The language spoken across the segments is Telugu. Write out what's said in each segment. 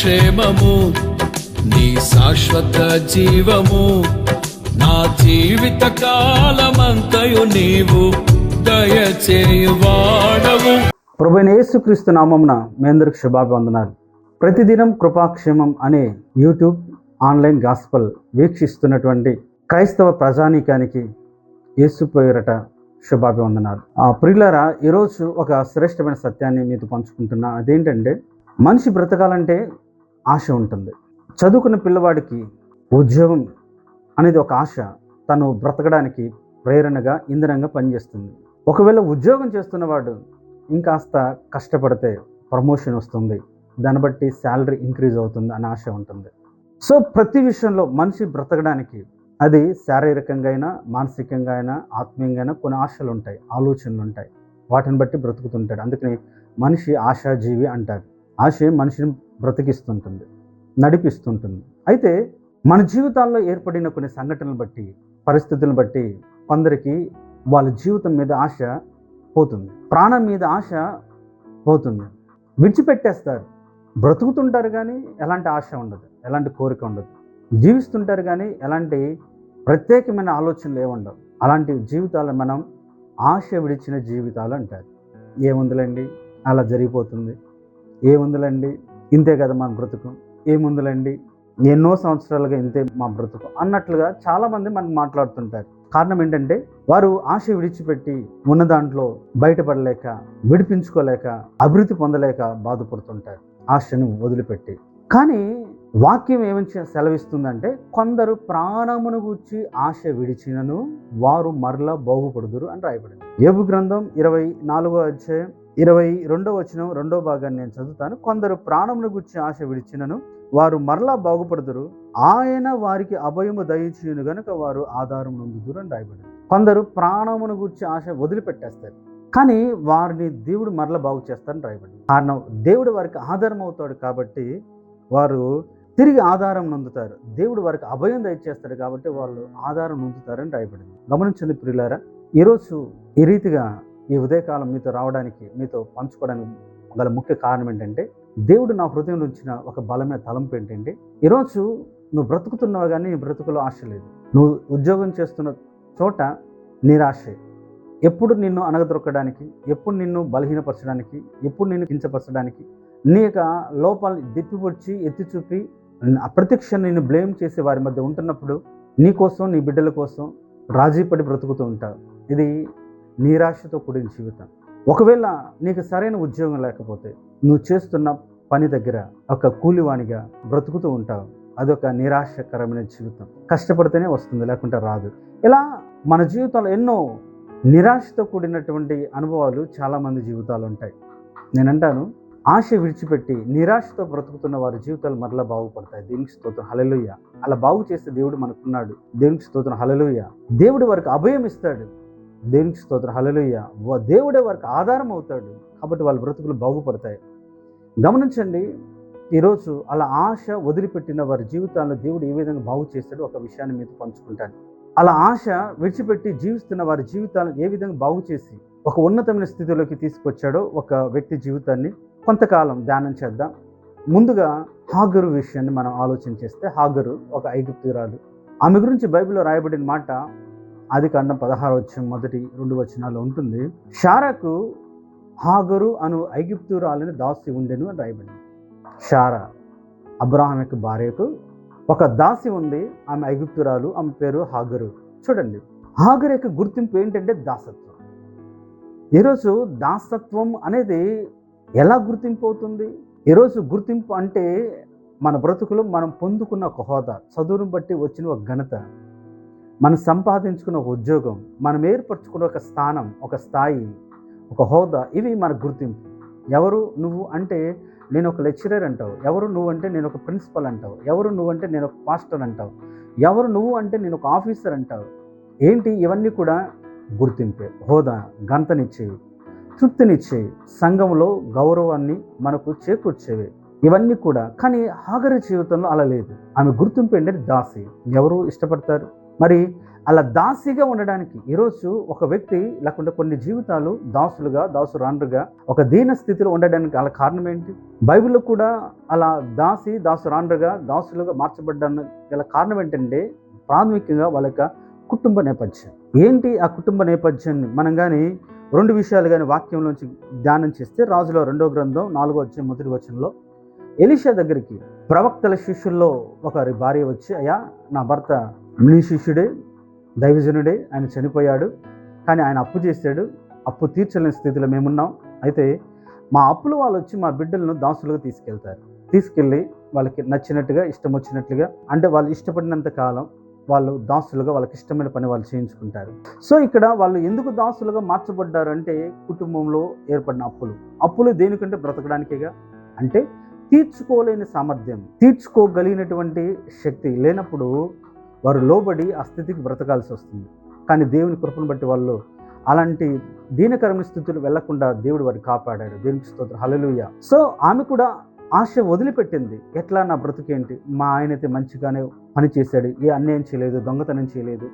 క్షేమము నీ శాశ్వత జీవము నా జీవిత కాలమంతయు నీవు దయచేయువాడవు ప్రభుని యేసుక్రీస్తు నామమున మీ అందరికి శుభాభివందనాలు. ప్రతిదినం కృపాక్షేమం అనే యూట్యూబ్ ఆన్లైన్ గాస్పల్ వీక్షిస్తున్నటువంటి క్రైస్తవ ప్రజానీకానికి యేసుపోయిరట శుభాభివందనాలు. ఆ ప్రియులరా ఈరోజు ఒక శ్రేష్టమైన సత్యాన్ని మీతో పంచుకుంటున్నా. అదేంటంటే మనిషి బ్రతకాలంటే ఆశ ఉంటుంది. చదువుకున్న పిల్లవాడికి ఉద్యోగం అనేది ఒక ఆశ. తను బ్రతకడానికి ప్రేరణగా ఇంధనంగా పనిచేస్తుంది. ఒకవేళ ఉద్యోగం చేస్తున్నవాడు ఇంకాస్త కష్టపడితే ప్రమోషన్ వస్తుంది. దాన్ని బట్టి శాలరీ ఇంక్రీజ్ అవుతుంది అనే ఆశ ఉంటుంది. సో ప్రతి విషయంలో మనిషి బ్రతకడానికి అది శారీరకంగా అయినా మానసికంగా అయినా ఆత్మీయంగా అయినా కొన్ని ఆశలు ఉంటాయి ఆలోచనలు ఉంటాయి. వాటిని బట్టి బ్రతుకుతుంటాడు. అందుకని మనిషి ఆశాజీవి అంటారు. ఆశ మనిషిని బ్రతికిస్తుంటుంది నడిపిస్తుంటుంది. అయితే మన జీవితాల్లో ఏర్పడిన కొన్ని సంఘటనలు బట్టి పరిస్థితులను బట్టి కొందరికి వాళ్ళ జీవితం మీద ఆశ పోతుంది. ప్రాణం మీద ఆశ పోతుంది. విడిచిపెట్టేస్తారు. బ్రతుకుతుంటారు కానీ ఎలాంటి ఆశ ఉండదు ఎలాంటి కోరిక ఉండదు. జీవిస్తుంటారు కానీ ఎలాంటి ప్రత్యేకమైన ఆలోచనలు ఏముండవు అలాంటి జీవితాలు మనం ఆశ విడిచిన జీవితాలు అంటారు. ఏముందిలేండి? అలా జరిగిపోతుంది. ఏముందులండి? ఇంతే కదా మా బ్రతుకు. ఏముందులండి? ఎన్నో సంవత్సరాలుగా ఇంతే మా బ్రతుకు అన్నట్లుగా చాలామంది మనకు మాట్లాడుతుంటారు. కారణం ఏంటంటే వారు ఆశ విడిచిపెట్టి ఉన్న దాంట్లో బయటపడలేక విడిపించుకోలేక అభివృద్ధి పొందలేక బాధపడుతుంటారు. ఆశను వదిలిపెట్టి. కానీ వాక్యం ఏమని సెలవిస్తుందంటే కొందరు ప్రాణమును గూర్చి ఆశ విడిచినను వారు మరలా బాగుపడుదురు అని రాయబడింది. ఏబు గ్రంథం ఇరవై నాలుగో అధ్యాయం ఇరవై రెండో వచనం రెండో భాగాన్ని నేను చదువుతాను. కొందరు ప్రాణమును గుర్చి ఆశ విడిచినను వారు మరలా బాగుపడదురు. ఆయన వారికి అభయము దయచేయును గనుక వారు ఆధారం నొందుదురు అని రాయబడి కొందరు ప్రాణమును గుర్చి ఆశ వదిలిపెట్టేస్తారు కానీ వారిని దేవుడు మరలా బాగు చేస్తారని రాయబడి కారణం దేవుడు వారికి ఆధారం అవుతాడు కాబట్టి వారు తిరిగి ఆధారం నొందుతారు. దేవుడు వారికి అభయం దయచేస్తాడు కాబట్టి వాళ్ళు ఆధారం నొందుతారని రాయబడింది. గమనించండి ప్రియులారా ఈరోజు ఈ రీతిగా ఈ ఉదయకాలం మీతో రావడానికి మీతో పంచుకోవడానికి గల ముఖ్య కారణం ఏంటంటే దేవుడు నా హృదయంలో ఉంచిన ఒక బలమైన తలంపు ఏంటంటే ఈరోజు నువ్వు బ్రతుకుతున్నావు కానీ నీ బ్రతుకులో ఆశ లేదు. నువ్వు ఉద్యోగం చేస్తున్న చోట నిరాశే. ఎప్పుడు నిన్ను అనగదొక్కడానికి ఎప్పుడు నిన్ను బలహీనపరచడానికి ఎప్పుడు నిన్ను కించపరచడానికి నీ యొక్క లోపాలు దిప్పిపొచ్చి ఎత్తి చూపి అప్రత్యక్ష నిన్ను బ్లేమ్ చేసే వారి మధ్య ఉంటున్నప్పుడు నీ కోసం నీ బిడ్డల కోసం రాజీపడి బ్రతుకుతూ ఉంటావు. ఇది నిరాశతో కూడిన జీవితం. ఒకవేళ నీకు సరైన ఉద్యోగం లేకపోతే నువ్వు చేస్తున్న పని దగ్గర ఒక కూలివాణిగా బ్రతుకుతూ ఉంటావు. అదొక నిరాశకరమైన జీవితం. కష్టపడితేనే వస్తుంది లేకుంటే రాదు. ఇలా మన జీవితంలో ఎన్నో నిరాశతో కూడినటువంటి అనుభవాలు చాలామంది జీవితాలు ఉంటాయి. నేనంటాను ఆశ విడిచిపెట్టి నిరాశతో బ్రతుకుతున్న వారి జీవితాలు మరలా బాగుపడతాయి. దేవునికి స్తోత్రం. హలలుయ్య అలా బాగు చేస్తే దేవుడు మనకున్నాడు. దేవునికి స్తోత్రం. హలలుయ్య దేవుడు వారికి అభయం ఇస్తాడు. దేవునికి స్తోత్ర. హలలుయ్య దేవుడే వారికి ఆధారం అవుతాడు. కాబట్టి వాళ్ళ బ్రతుకులు బాగుపడతాయి. గమనించండి ఈరోజు అలా ఆశ వదిలిపెట్టిన వారి జీవితాల్లో దేవుడు ఏ విధంగా బాగు చేస్తాడో ఒక విషయాన్ని మీతో పంచుకుంటాను. అలా ఆశ విడిచిపెట్టి జీవిస్తున్న వారి జీవితాలను ఏ విధంగా బాగు చేసి ఒక ఉన్నతమైన స్థితిలోకి తీసుకొచ్చాడో ఒక వ్యక్తి జీవితాన్ని కొంతకాలం ధ్యానం చేద్దాం. ముందుగా హాగరు విషయాన్ని మనం ఆలోచన చేస్తే హాగరు ఒక ఐగుప్తురాలు ఆమె గురించి బైబిల్లో రాయబడిన మాట ఆది కాండం పదహారు వచ్చిన మొదటి రెండు వచనాలు ఉంటుంది. షారాకు హాగరు అను ఐగుప్తురాలని దాసి ఉండెను అని రాయబడింది. షారా అబ్రాహం యొక్క భార్యకు ఒక దాసి ఉంది ఆమె ఐగుప్తురాలు ఆమె పేరు హాగరు. చూడండి హాగరు యొక్క గుర్తింపు ఏంటంటే దాసత్వం. ఈరోజు దాసత్వం అనేది ఎలా గుర్తింపు అవుతుంది? ఈరోజు గుర్తింపు అంటే మన బ్రతుకులో మనం పొందుకున్న ఒక హోదా చదువును బట్టి వచ్చిన ఒక ఘనత. మనం సంపాదించుకున్న ఒక ఉద్యోగం మనం ఏర్పరచుకున్న ఒక స్థానం ఒక స్థాయి ఒక హోదా ఇవి మన గుర్తింపు. ఎవరు నువ్వు అంటే నేను ఒక లెక్చరర్ అంటావు. ఎవరు నువ్వు అంటే నేను ఒక ప్రిన్సిపల్ అంటావు. ఎవరు నువ్వు అంటే నేను ఒక పాస్టర్ అంటావు. ఎవరు నువ్వు అంటే నేను ఒక ఆఫీసర్ అంటావు. ఏంటి? ఇవన్నీ కూడా గుర్తింపే. హోదా గంతనిచ్చేవి తృప్తినిచ్చేవి సంఘంలో గౌరవాన్ని మనకు చేకూర్చేవి. ఇవన్నీ కూడా. కానీ హాగరి జీవితంలో అలా లేదు. ఆమె గుర్తింపు ఏంటంటే దాసి. ఎవరు ఇష్టపడతారు? మరి అలా దాసిగా ఉండడానికి ఈరోజు ఒక వ్యక్తి లేకుండా కొన్ని జీవితాలు దాసులుగా దాసురాండ్రుగా ఒక దీన స్థితిలో ఉండడానికి అలా కారణం ఏంటి? బైబిల్లో కూడా అలా దాసి దాసురాండ్రుగా దాసులుగా మార్చబడ్డానికి గల కారణం ఏంటంటే ప్రాథమికంగా వాళ్ళ యొక్క కుటుంబ నేపథ్యం. ఏంటి ఆ కుటుంబ నేపథ్యాన్ని? మనం కానీ రెండు విషయాలు కానీ వాక్యంలోంచి ధ్యానం చేస్తే రాజులో రెండో గ్రంథం నాలుగో వచ్చే మొదటి వచనంలో ఎలిషా దగ్గరికి ప్రవక్తల శిష్యుల్లో ఒకరి భార్య వచ్చి అయ్యా నా భర్త నీ శిష్యుడే దైవజనుడే ఆయన చనిపోయాడు. కానీ ఆయన అప్పు చేశాడు. అప్పు తీర్చలేని స్థితిలో మేమున్నాం. అయితే మా అప్పులు వాళ్ళు వచ్చి మా బిడ్డలను దాసులుగా తీసుకెళ్తారు. తీసుకెళ్ళి వాళ్ళకి నచ్చినట్టుగా ఇష్టం వచ్చినట్లుగా అంటే వాళ్ళు ఇష్టపడినంత కాలం వాళ్ళు దాసులుగా వాళ్ళకి ఇష్టమైన పని వాళ్ళు చేయించుకుంటారు. సో ఇక్కడ వాళ్ళు ఎందుకు దాసులుగా మార్చబడ్డారు అంటే కుటుంబంలో ఏర్పడిన అప్పులు. అప్పులు దేనికంటే బ్రతకడానికేగా? అంటే తీర్చుకోలేని సామర్థ్యం. తీర్చుకోగలిగినటువంటి శక్తి లేనప్పుడు వారు లోబడి ఆ స్థితికి బ్రతకాల్సి వస్తుంది. కానీ దేవుని కృపను బట్టి వాళ్ళు అలాంటి దీనకరమైన స్థితులు వెళ్ళకుండా దేవుడు వారిని కాపాడాడు. దేవునికి స్తోత్ర. హలలుయ సో ఆమె కూడా ఆశ వదిలిపెట్టింది. ఎట్లా నా బ్రతుకేంటి మా ఆయన అయితే మంచిగానే పని చేశాడు. ఏ అన్యాయం చేయలేదు దొంగతనం చేయలేదు.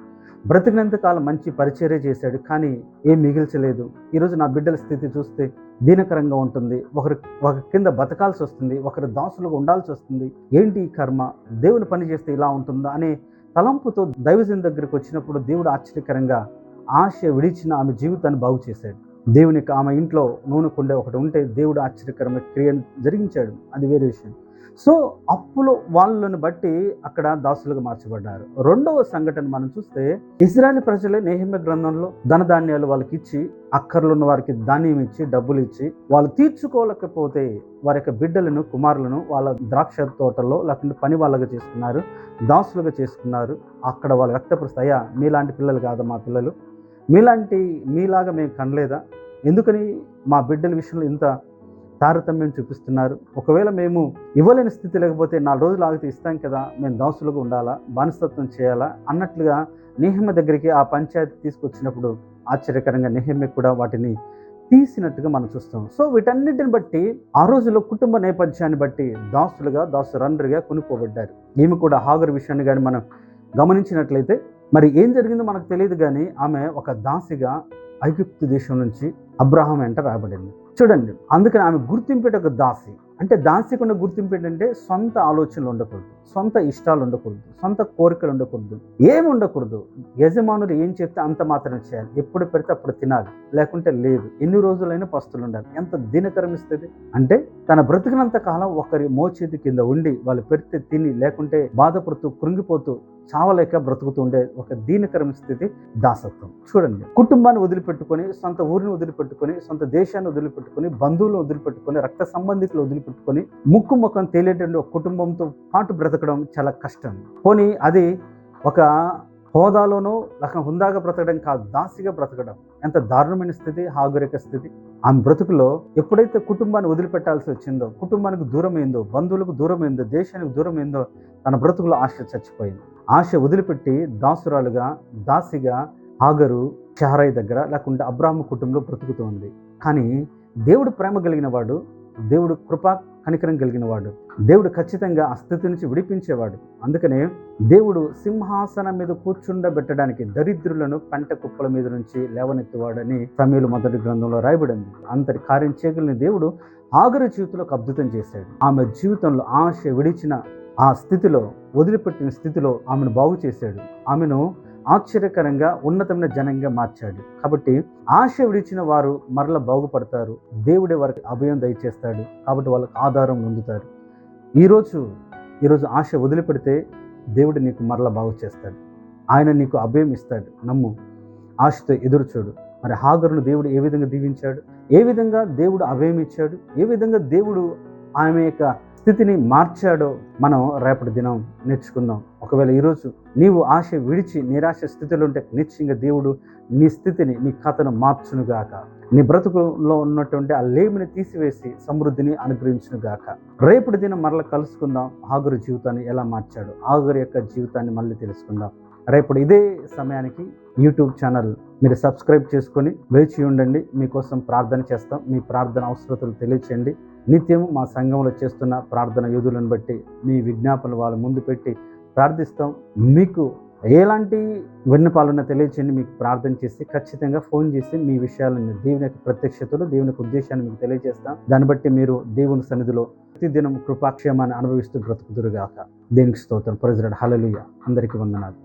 బ్రతికినంత కాలం మంచి పరిచర్య చేశాడు. కానీ ఏం మిగిల్చలేదు. ఈరోజు నా బిడ్డల స్థితి చూస్తే దీనకరంగా ఉంటుంది. ఒకరు ఒక కింద బతకాల్సి వస్తుంది. ఒకరి దాసులుగా ఉండాల్సి వస్తుంది. ఏంటి ఈ కర్మ? దేవుని పని చేస్తే ఇలా ఉంటుందా? అనే తలంపుతో దైవజన్ దగ్గరికి వచ్చినప్పుడు దేవుడు ఆశ్చర్యకరంగా ఆశ విడిచిన ఆమె జీవితాన్ని బాగు చేశాడు. దేవునికి ఆమె ఇంట్లో నూనె కుండే ఒకటి ఉంటే దేవుడు ఆశ్చర్యకరమైన క్రియను జరిగించాడు. అది వేరే విషయం. సో అప్పులు వాళ్ళని బట్టి అక్కడ దాసులుగా మార్చబడ్డారు. రెండవ సంఘటన మనం చూస్తే ఇజ్రాయెల్ ప్రజలే నేహిమ్య గ్రంథంలో ధనధాన్యాలు వాళ్ళకి ఇచ్చి అక్కర్లున్న వారికి ధాన్యం ఇచ్చి డబ్బులు ఇచ్చి వాళ్ళు తీర్చుకోలేకపోతే వారి యొక్క బిడ్డలను కుమారులను వాళ్ళ ద్రాక్ష తోటలో లేకుంటే పని వాళ్ళగా చేసుకున్నారు దాసులుగా చేసుకున్నారు. అక్కడ వాళ్ళు వ్యక్తపరుస్తాయా మీలాంటి పిల్లలు కాదా మా పిల్లలు. మీలాంటి మీలాగా మేము కనలేదా? ఎందుకని మా బిడ్డల విషయంలో ఇంత తారతమ్యం చూపిస్తున్నారు. ఒకవేళ మేము ఇవ్వలేని స్థితి లేకపోతే నాలుగు రోజులు ఆగితే ఇస్తాం కదా మేము దాసులుగా ఉండాలా బానిసత్వం చేయాలా అన్నట్లుగా నేహమ్మ దగ్గరికి ఆ పంచాయతీ తీసుకొచ్చినప్పుడు ఆశ్చర్యకరంగా నెహమ్య కూడా వాటిని తీసినట్టుగా మనం చూస్తాం. సో వీటన్నిటిని బట్టి ఆ రోజుల్లో కుటుంబ నేపథ్యాన్ని బట్టి దాసులుగా దాసురండ్రిగా కొనుక్కోబడ్డారు. ఈమె కూడా హాగర్ విషయాన్ని కానీ మనం గమనించినట్లయితే మరి ఏం జరిగిందో మనకు తెలియదు కానీ ఆమె ఒక దాసిగా ఐగుప్తు దేశం నుంచి అబ్రహం వెంట రాబడింది. చూడండి. అందుకని ఆమె గుర్తింపేట ఒక దాసి అంటే దాసికున్న గుర్తింపు ఏంటంటే సొంత ఆలోచనలు ఉండకూడదు సొంత ఇష్టాలు ఉండకూడదు సొంత కోరికలు ఉండకూడదు. ఏమి ఉండకూడదు. యజమానులు ఏం చెప్తే అంత మాత్రం చేయాలి. ఎప్పుడు పెడితే అప్పుడు తినాలి. లేకుంటే లేదు. ఎన్ని రోజులైనా పస్తులు ఉండాలి. ఎంత దీనకరం ఇస్తుంది? అంటే తన బ్రతికినంత కాలం ఒకరి మోచేతి కింద ఉండి వాళ్ళు పెడితే తిని లేకుంటే బాధపడుతూ కృంగిపోతూ చావలేక బ్రతుకుతూ ఉండే ఒక దీనకరం స్థితి దాసత్వం. చూడండి. కుటుంబాన్ని వదిలిపెట్టుకొని సొంత ఊరిని వదిలిపెట్టుకొని సొంత దేశాన్ని వదిలిపెట్టుకొని బంధువులను వదిలిపెట్టుకొని రక్త సంబంధికులు పుట్టుకొని ముక్కు ముఖం తేలేటువంటి ఒక కుటుంబంతో పాటు బ్రతకడం చాలా కష్టం. పోనీ అది ఒక హోదాలోనో లేక హుందాగా బ్రతకడం కాదు దాసిగా బ్రతకడం. ఎంత దారుణమైన స్థితి హాగురిక స్థితి. ఆమె బ్రతుకులో ఎప్పుడైతే కుటుంబాన్ని వదిలిపెట్టాల్సి వచ్చిందో కుటుంబానికి దూరమైందో బంధువులకు దూరమైందో దేశానికి దూరమైందో తన బ్రతుకులో ఆశ చచ్చిపోయింది. ఆశ వదిలిపెట్టి దాసురాలుగా దాసిగా హాగరు షహరాయి దగ్గర లేకుంటే అబ్రాహ్మ కుటుంబంలో బ్రతుకుతోంది కానీ దేవుడు ప్రేమ కలిగిన వాడు దేవుడు కృపా కనికరం కలిగిన వాడు దేవుడు ఖచ్చితంగా ఆ స్థితి నుంచి విడిపించేవాడు. అందుకనే దేవుడు సింహాసనం మీద కూర్చుండబెట్టడానికి దరిద్రులను పంట కుప్పల మీద నుంచి లేవనెత్తువాడని తమిళ మొదటి గ్రంథంలో రాయబడింది. అంతటి కార్యం చేయగలిగిన దేవుడు ఆగరి జీవితంలో అద్భుతం చేశాడు. ఆమె జీవితంలో ఆశ విడిచిన ఆ స్థితిలో వదిలిపెట్టిన స్థితిలో ఆమెను బాగు చేశాడు ఆమెను ఆశ్చర్యకరంగా ఉన్నతమైన జనంగా మార్చాడు. కాబట్టి ఆశ విడిచిన వారు మరల బాగుపడతారు. దేవుడే వారికి అభయం దయచేస్తాడు. కాబట్టి వాళ్ళకి ఆధారం పొందుతారు ఈరోజు ఈరోజు ఆశ వదిలిపెడితే దేవుడు నీకు మరల బాగు చేస్తాడు. ఆయన నీకు అభయం ఇస్తాడు. నమ్ము ఆశతో ఎదురు చూడు. మరి హాగరును దేవుడు ఏ విధంగా దీవించాడు? ఏ విధంగా దేవుడు అభయం ఇచ్చాడు? ఏ విధంగా దేవుడు ఆమె యొక్క స్థితిని మార్చాడో మనం రేపటి దినం నేర్చుకుందాం. ఒకవేళ ఈరోజు నీవు ఆశ విడిచి నిరాశ స్థితిలో ఉంటే నిశ్చయంగా దేవుడు నీ స్థితిని నీ కథను మార్చునుగాక. నీ బ్రతుకులో ఉన్నటువంటి ఆ లేమిని తీసివేసి సమృద్ధిని అనుగ్రహించునుగాక. రేపటి దినం మరల కలుసుకుందాం. ఆగురు జీవితాన్ని ఎలా మార్చాడు ఆగురు యొక్క జీవితాన్ని మళ్ళీ తెలుసుకుందాం. రేపటి ఇదే సమయానికి యూట్యూబ్ ఛానల్ మీరు సబ్స్క్రైబ్ చేసుకొని వేచి ఉండండి. మీకోసం ప్రార్థన చేస్తాం. మీ ప్రార్థన అవసరతలు తెలియచేయండి. నిత్యం మా సంఘంలో చేస్తున్న ప్రార్థన యోధులను బట్టి మీ విజ్ఞాపనలు వాళ్ళ ముందు పెట్టి ప్రార్థిస్తాం. మీకు ఎలాంటి విన్నపాలన్న తెలియచేయండి. మీకు ప్రార్థన చేసి ఖచ్చితంగా ఫోన్ చేసి మీ విషయాలను దేవుని యొక్క ప్రత్యక్షతలు దేవుని యొక్క ఉద్దేశాన్ని మీకు తెలియజేస్తాం. దాన్ని బట్టి మీరు దేవుని సన్నిధిలో ప్రతిదినం కృపాక్షేమాన్ని అనుభవిస్తూ బ్రతుకుదురుగాక. దేనికి స్తోత్రం? ప్రజలు హలలుయ అందరికీ వందనాలు.